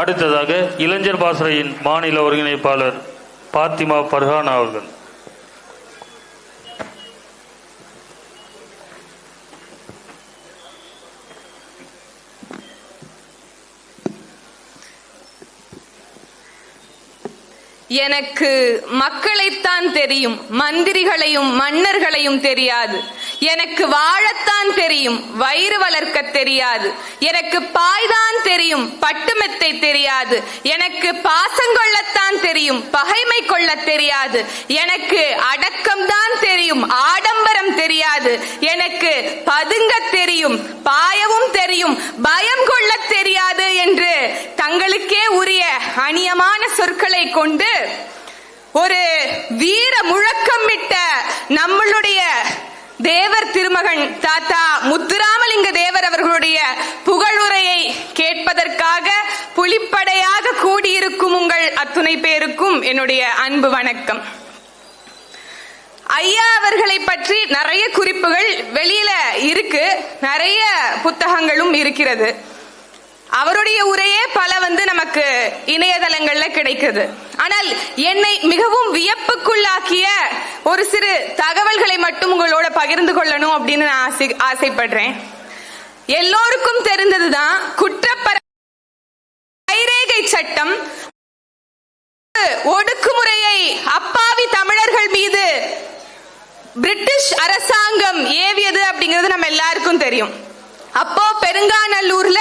அடுத்ததாக இளைஞர் பாசறையின் மாநில ஒருங்கிணைப்பாளர் பாத்திமா பர்ஹான் அவர்கள். எனக்கு மக்களைத்தான் தெரியும் மந்திரிகளையும் மன்னர்களையும் தெரியாது. எனக்கு வாழத்தான் தெரியும் வயிறு வளர்க்க தெரியாது. எனக்கு பாய்தான் தெரியும் பட்டுமெத்தை தெரியாது. எனக்கு பாசங்கொள்ளத்தான் தெரியும் பகைமை கொள்ள தெரியாது. எனக்கு அடக்கம்தான் தெரியும் ஆடம்பரம் தெரியாது. எனக்கு பதுங்க தெரியும் பாயவும் தெரியும் பயம் கொள்ள தெரியாது என்று தங்களுக்கே உரிய அநியமான சொற்களை கொண்டு ஒரு வீர முழக்கமிட்ட நம்மளுடைய தேவர் திருமகன் தாத்தா முத்துராமலிங்க தேவர் அவர்களுடைய புகழுரையை கேட்பதற்காக புலிப்படையாக கூடியிருக்கும் உங்கள் அத்துணை பேருக்கும் என்னுடைய அன்பு வணக்கம். ஐயா அவர்களை பற்றி நிறைய குறிப்புகள் வெளியில இருக்கு. நிறைய புத்தகங்களும் இருக்கிறது. அவருடைய உரையே பல இணையதளங்கள்ல கிடைக்குது. ஆனால் என்னை மிகவும் வியப்புக்குள்ளாக்கிய ஒரு சிறு தகவல்களை மட்டும் உங்களோட பகிர்ந்து கொள்ளணும் அப்படின்னு நான் ஆசை ஆசைப்படுறேன். எல்லோருக்கும் தெரிந்ததுதான் குற்றப்பர கைரேகை சட்டம் ஒடுக்குமுறையை அப்பாவி தமிழர்கள் மீது பிரிட்டிஷ் அரசாங்கம் ஏவியது அப்படிங்கிறது நம்ம எல்லாருக்கும் தெரியும். அப்போ பெருங்காநல்லூர்ல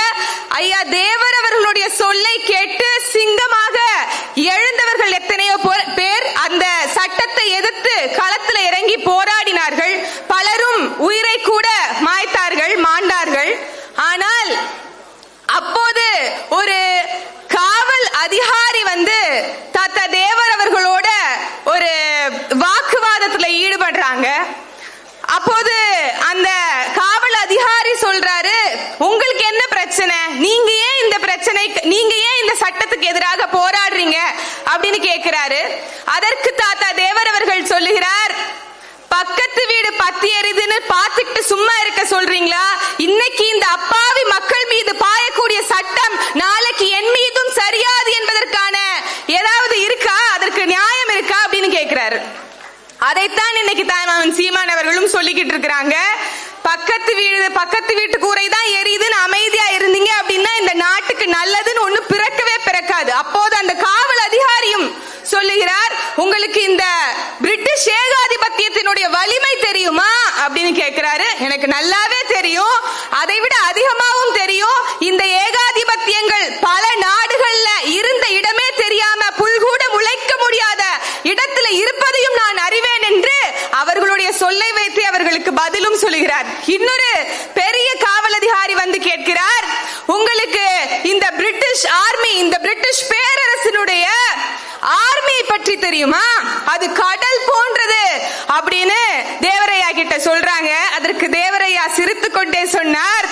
ஐயா தேவர் அவர்களுடைய சொல் கேட்டு சிங்கமாக எழுந்தவர்கள் எத்தனையோ போ- பேர் அந்த சட்டத்தை எதிர்த்து களத்துல இறங்கி போராடினார்கள் பலரும் உயிரை கூட மாய்த்தார்கள் மாண்டார்கள் ஆனால் அப்போது ஒரு காவல் அதிகாரி வந்து தாத்தா தேவர் அவர்களோட ஒரு வாக்குவாதத்துல ஈடுபடுறாங்க அப்போது அந்த காவல் அதிகாரி சொல்றாரு உங்களுக்கு என்ன பிரச்சனை? நீங்க ஏன் இந்த பிரச்சனை நீங்க ஏன் இந்த சட்டத்துக்கு எதிராக போராடுறீங்க? அப்படின்னு கேக்குறாரு. அதற்கு தாத்தா தேவர் அவர்கள் சொல்லுகிறார் பக்கத்து வீடு பத்தி எரிதுன்னு பார்த்துக்கிட்டு சும்மா இருக்க சொல்றீங்களா? இன்னைக்கு இந்த அப்பா மக்கள் மீது பாயக்கூடிய சட்டம் நாளைக்கு என் மீதும் சரியாது என்பதற்கான ஏதாவது இருக்கா அதற்கு நியாயம் இருக்கா அப்படின்னு கேக்குறாரு அதைத்தான் இன்னைக்கு தாய்மாமன் சீமான் அவர்களும் சொல்லிக்கிட்டு இருக்கிறாங்க. பக்கத்து வீடு பக்கத்து வீட்டு கூரை தான் எரியுதுன்னு அமைதியா இருந்தீங்க அப்படின்னா இந்த நாட்டுக்கு நல்லதுன்னு ஒண்ணு பிறக்கவே பிறக்காது. அப்போது அந்த காவல் அதிகாரியும் சொல்லுகிறார் உங்களுக்கு இந்த பிரிட்டிஷ் ஏகாதிபத்தியத்தினுடைய வலிமை தெரியுமா? அப்படின்னு கேட்கிறாரு எனக்கு நல்லாவே தெரியும். அதை விட அதிகமாகவும் தெரியும் இந்த ஏகாதிபத்தியங்கள் பல நாடுகள்ல இருந்த இடமே தெரியாம புல்கூட முளைக்க முடியாத இடத்துல இருப்பதையும் நான் அறிவேன் என்று அவர்களுடைய சொல்லை வைத்து அவர்களுக்கு கேட்கிறார். இன்னொரு பெரிய காவல் அதிகாரி வந்து கேட்கிறார். உங்களுக்கு இந்த பிரிட்டிஷ் ஆர்மி இந்த பிரிட்டிஷ் பேரரசினுடைய ஆர்மி பற்றி தெரியுமா? அது கடல் போன்றது அப்படின்னு தேவரையா கிட்ட சொல்றாங்க. அதற்கு தேவரையா சிரித்து கொண்டே சொன்னார்.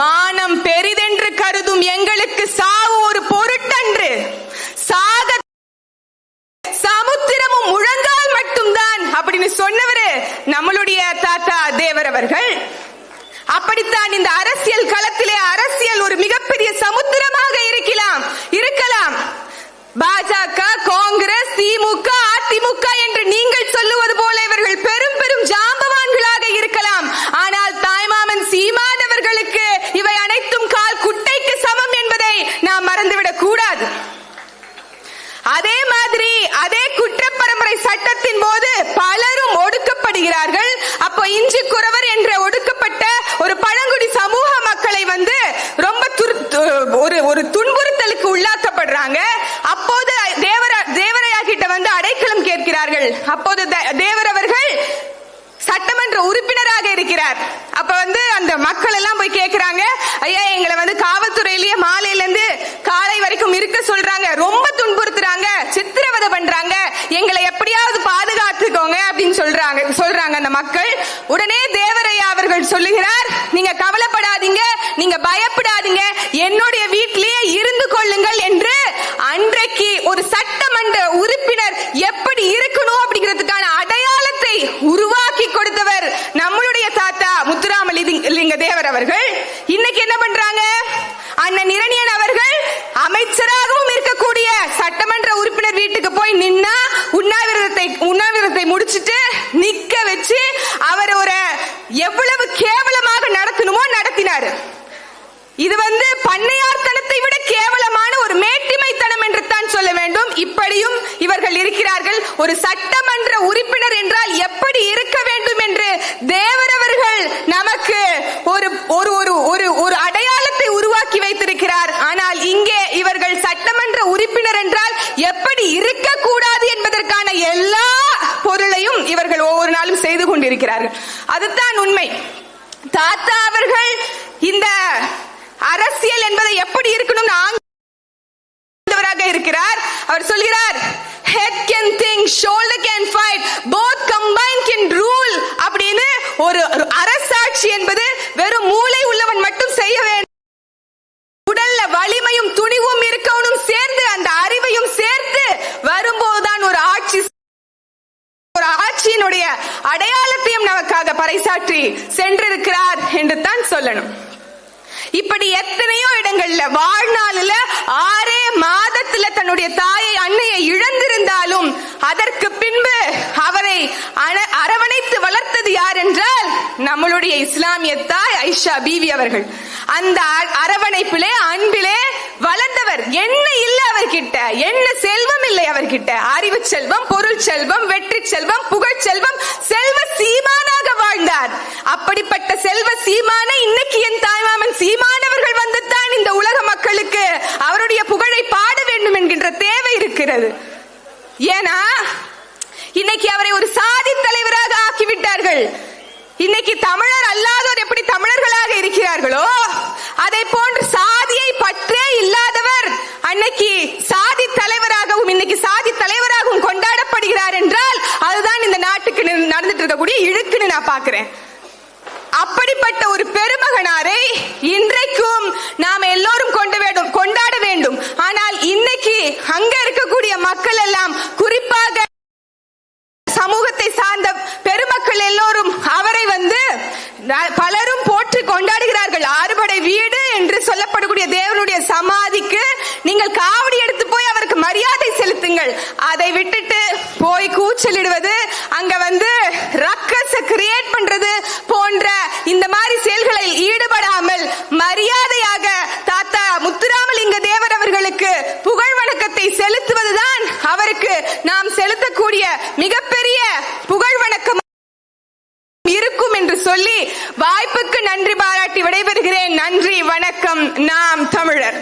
மானம் பெரிதென்று கருதும் எங்களுக்கு சாவு ஒரு பொருட்டன்று. சாக சமுத்திரமும் முழங்கால் மட்டும்தான் அப்படின்னு சொன்னவரு நம்மளுடைய தாத்தா தேவர் அவர்கள். அப்படித்தான் இந்த அரசியல் களத்திலே அரசியல் ஒரு மிகப்பெரிய சமுத்திரமாக இருக்கலாம் இருக்கலாம். பாஜக காங்கிரஸ் திமுக அதிமுக என்று நீங்கள் சொல்லுவது போல இவர்கள் பெரும் பெரும் ஜாம்பவான்களாக இருக்கலாம். ஆனால் தாய்மாமன் சீமானவர்களுக்கு இவை அனைத்தும் கால் குட்டைக்கு சமம் என்பதை நாம் மறந்துவிடக் கூடாது. அதே மாதிரி அதே குற்ற பரம்பரை சட்டத்தின் போது போராடுகிறார்கள் அப்போ இஞ்சி குறவர் என்ற ஒடுக்கப்பட்ட ஒரு பழங்குடி சமூக மக்களை வந்து ரொம்ப துரு- ஒரு ஒரு துன்புறுத்த உள்ளாக்கப்படுறாங்க அப்போது தேவர தேவரையா கிட்ட வந்து அடைக்கலம் கேட்கிறார்கள் அப்போது தே- தேவர் அவர்கள் சட்டமன்ற உறுப்பினராக இருக்கிறார் அப்ப வந்து அந்த மக்கள் எல்லாம் போய் கேக்குறாங்க ஐயா எங்களை வந்து காவல்துறையிலேயே மாலையில இருந்து காலை வரைக்கும் இருக்க சொல்றாங்க ரொம்ப துன்புறுத்துறாங்க சித்திரவதை பண்றாங்க எங்களை எப்படியாவது பாதுகாத்துக்கோங்க அப்படின்னு சொல்றாங்க சொல்றாங்க அந்த மக்கள் உடனே தேவரையா அவர்கள் சொல்லுகிறார் நீங்க கவலைப்படாதீங்க நீங்க பயப்படாதீங்க என்னுடைய வீட்டிலேயே இருந்து கொள்ளுங்கள் என்று அன்றைக்கு ஒரு சட்டம் உறுப்பினர் எப்படி இருக்கணும் அப்படிங்கிறதுக்கான அடையாளத்தை உருவாக்கி கொடுத்தவர் நம்மளுடைய தாத்தா முத்துராமலிங்க தேவர் அவர்கள் இன்னைக்கு என்ன பண்றாங்க அண்ணன் இரணியன் அவர்கள் அமைச்சராகவும் இருக்கக்கூடிய சட்டமன்ற உறுப்பினர் வீட்டுக்கு போய் நின்னா உண்ணாவிரதத்தை உண்ணாவிரதத்தை முடிச்சிட்டு நிக்க வச்சு அவர் ஒரு எவ்வளவு கேவலமாக நடத்தணுமோ நடத்தினாரு இது வந்து பண்ணையார்த்தனத்தை விட கேவலமான ஒரு மேட்டிமைத்தனம் என்று தான் சொல்ல வேண்டும் இப்படியும் இவர்கள் இருக்கிறார்கள் ஒரு சட்டமன்ற உறுப்பினர் என்றால் எப்படி இருக்க வேண்டும் என்று தேவரவர்கள் நமக்கு ஒரு ஒரு ஒரு ஒரு ஒரு அடையாளத்தை உருவாக்கி வைத்திருக்கிறார். ஆனால் இங்கே இவர்கள் சட்டமன்ற உறுப்பினர் என்றால் எப்படி இருக்க கூடாது என்பதற்கான எல்லா பொருளையும் இவர்கள் ஒவ்வொரு நாளும் செய்து கொண்டிருக்கிறார்கள். அதுதான் உண்மை. தாத்தா அவர்கள் இந்த அரசியல் என்பதை எப்படி இருக்கணும் இருக்கிறார். அவர் சொல்லி பறைசாற்றி சென்றிருக்கிறார் என்று தான் சொல்லணும். இப்படி எத்தனையோ இடங்கள்ல வாழ்நாளில ஆறே மாதத்துல தன்னுடைய தாயை அன்னையை இழந்திருந்தாலும் அதற்கு பின்பு அவரை அரவணைத்து வளர்த்தது யார் என்றால் நம்மளுடைய இஸ்லாமிய தாய் ஐஷா பீவி அவர்கள். அந்த அரவணைப்பிலே அன்பிலே வளர்ந்தவர். என்ன இல்ல அவர்கிட்ட? என்ன செல்வ இல்லை அவர்கிட்ட. அறிவு செல்வம் பொருள் செல்வம் வெற்றி செல்வம் புகழ் செல்வம் செல்வ சீமானாக வாழ்ந்தார். அப்படிப்பட்ட செல்வ சீமான இன்னைக்கு என் தாய்மாமன் சீமானவர்கள் வந்துத்தான் இந்த உலக மக்களுக்கு அவருடைய புகழை பாட வேண்டும் என்கின்ற தேவை இருக்கிறது. ஏன்னா இன்னைக்கு அவரை ஒரு சாதி தலைவராக ஆக்கிவிட்டார்கள். இன்னைக்கு தமிழர் அல்லாதோர் எப்படி தமிழர்களாக இருக்கிறார்களோ அதை போன்று சாதியை பற்றே இல்லாதவர் அன்னைக்கு சாதி தலைவராகவும் இன்னைக்கு சாதி தலைவராகவும் கொண்டாடப்படுகிறார் என்றால் அதுதான் இந்த நாட்டுக்கு நி- நடந்துட்டு இருக்கக்கூடிய நான் பார்க்கிறேன். அப்படிப்பட்ட ஒரு பெருமகனாரை இன்றைக்கும் நாம் எல்லோரும் கொண்டு வேண்டும் கொண்டாட வேண்டும். ஆனால் இன்னைக்கு அங்க இருக்கக்கூடிய மக்கள் எல்லாம் குறிப்பாக சமூகத்தை சார்ந்த பெருமக்கள் எல்லோரும் அவரை வந்து பலரும் போற்றி கொண்டாடுகிறார்கள். ஆறுபடை வீடு என்று சொல்லப்படக்கூடிய தேவனுடைய சமாதிக்கு நீங்கள் காவடி எடுத்து போய் அவருக்கு மரியாதை செலுத்துங்கள். அதை விட்டுட்டு போய் கூச்சலிடுவது அங்க வந்து கிரியேட் பண்றது போன்ற இந்த மாதிரி செயல்களில் ஈடுபடாமல் மரியாதையாக தாத்தா முத்துராமலிங்க தேவர் அவர்களுக்கு புகழ் வணக்கத்தை செலுத்துவதுதான் அவருக்கு நாம் செலுத்தக்கூடிய மிகப்பெரிய புகழ் வணக்கம் இருக்கும் என்று சொல்லி வாய்ப்புக்கு நன்றி பாராட்டி விடைபெறுகிறேன். நன்றி வணக்கம். நாம் தமிழர்.